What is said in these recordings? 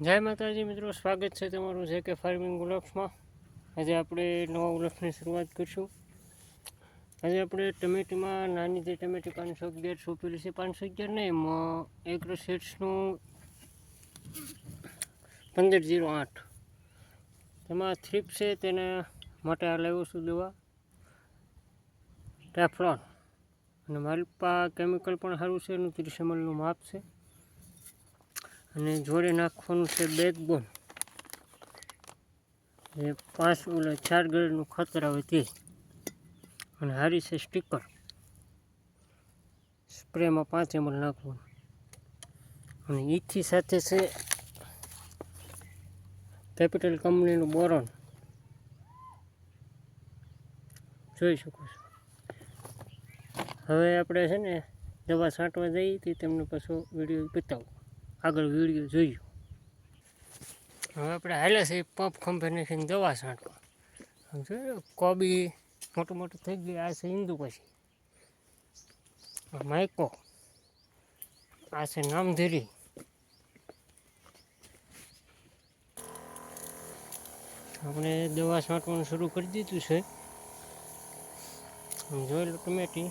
જય માતાજી મિત્રો, સ્વાગત છે તમારું જે કે ફાર્મિંગ ગુલાબ્સમાં. આજે આપણે નવા ગુલાબ્સની શરૂઆત કરીશું. આજે આપણે ટમેટીમાં નાની જે ટમેટી પાંચસો અગિયાર સોંપેલી છે, પાંચસો અગિયાર નહીં, એમાં એગ્રો સેટ્સનું પંદર જીરો આઠ. તેમાં થ્રીપ છે, તેના માટે આ લાવ્યો છું દવા. ટેફલોન. અને માલપા કેમિકલ પણ સારું છે, એનું ત્રીસ એમએલનું માપ છે. અને જોડે નાખવાનું છે બેકબોન જે પાંચ ઓલા ચાર ગળનું ખતર આવે તે. અને હારી છે સ્ટીકર સ્પ્રેમાં પાંચ એમ નાખવાનું. અને ઈથી સાથે છે કેપિટલ કંપનીનું બોરોન. જોઈ શકો છો. હવે આપણે છે ને દવા છાંટવા જઈએ તે તમને પાછો વીડિયો બતાવું. આગળ વીડિયો જોયું. હવે આપણે હાલે છે પપ ખંભે દવા છાંટવા. આમ કોબી મોટું મોટું થઈ ગયું, આ છે હિન્દુ પછી. માયકો. આ છે નામધીરી. આપણે દવા છાંટવાનું શરૂ કરી દીધું છે. જોઈ લો ટમેટી.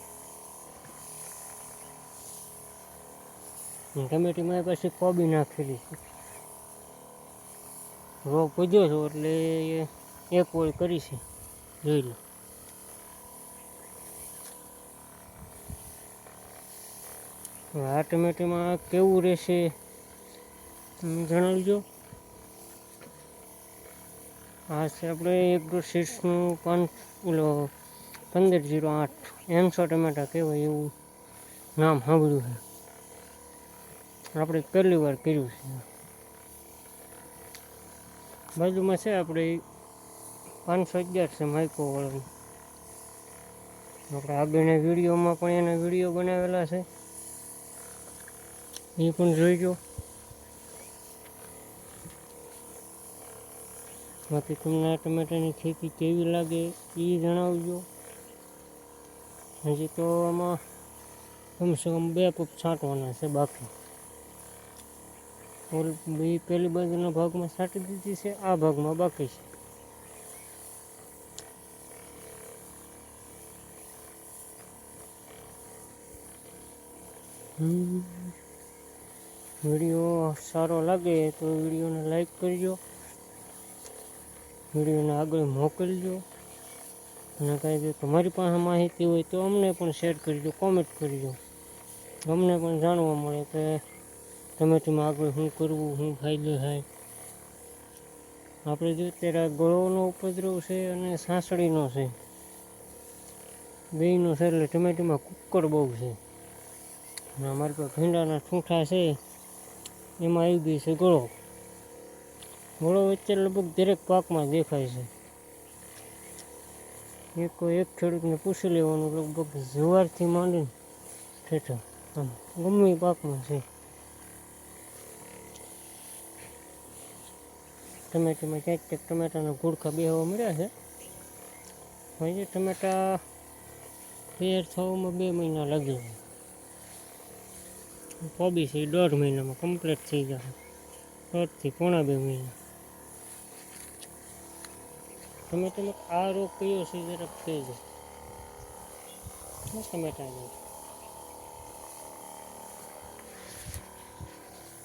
ટમેટીમાં પછી કોબી નાખેલી છે. રોગ પૂજ્યો છો એટલે એક ઓળ કરી છે. જોઈ લો. આ ટમેટીમાં કેવું રહેશે જણાવજો. આ છે આપણે એક દો સીટ્સનું પાંચ ઓલો પંદર જીરો આઠ. એમસો ટમેટા કહેવાય એવું નામ સાંભળ્યું છે. આપણે પહેલી વાર કર્યું છે. બાજુમાં છે આપણે પાંચસો અગિયાર છે માઇકો વાળાનું આપણે આગળના વિડીયોમાં પણ એના વીડિયો બનાવેલા છે. એ પણ જોઈજો બાકી તમને આ ટમેટાની ખેતી કેવી લાગે એ જણાવજો. હજી તો આમાં કમસે કમ બે પગ છાંટવાના છે બાકી. બે પહેલી બાજુના ભાગમાં છાંટી દીધી છે, આ ભાગમાં બાકી છે. વીડિયો સારો લાગે તો વિડીયોને લાઈક કરજો. વિડીયોને આગળ મોકલજો. અને કાંઈ જો તમારી પાસે માહિતી હોય તો અમને પણ શેર કરજો, કોમેન્ટ કરજો. અમને પણ જાણવા મળે કે ટમેટીમાં આગળ શું કરવું, શું ફાયદો થાય. આપણે જો અત્યારે ગળોનો ઉપદ્રવ છે અને સાંસળીનો છે. બેનો છે એટલે ટમેટીમાં કુક્કડ બહુ છે. અને અમારી પાસે ભીંડાના ઠૂંઠા છે. એમાં આવી ગઈ છે ગળો. ગળો વચ્ચે લગભગ દરેક પાકમાં દેખાય છે. એક એક ખેડૂતને પૂછી લેવાનું, લગભગ જુવારથી માંડીને ઠેઠા. આમ ગમે પાકમાં છે. ટમેટીમાં ક્યાંક ક્યાંક ટમેટાના ગુડખા બેહવા મળ્યા છે. હજી ટમેટા તૈયાર થવામાં બે મહિના લાગે છે. કોબી છે એ દોઢ મહિનામાં કમ્પ્લીટ થઈ જશે. દોઢથી પોણા બે મહિના. ટમેટામાં આ રોગ કયો છે જરાક થઈ જાય ટમેટા જાય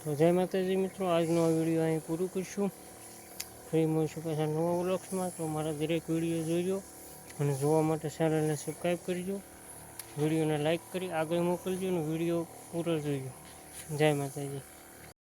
તો જય માતાજી મિત્રો, આજનો આ વીડિયો અહીં પૂરું કરીશું. ફરી મળશું પાછા નવા વ્લોગ્સમાં, તો મારા દરેક વીડિયો જોઈજો અને જોવા માટે ચેનલને સબસ્ક્રાઈબ કરજો. વિડીયોને લાઇક કરી આગળ મોકલજો અને વીડિયો પૂરો જોઈજો જય માતાજી.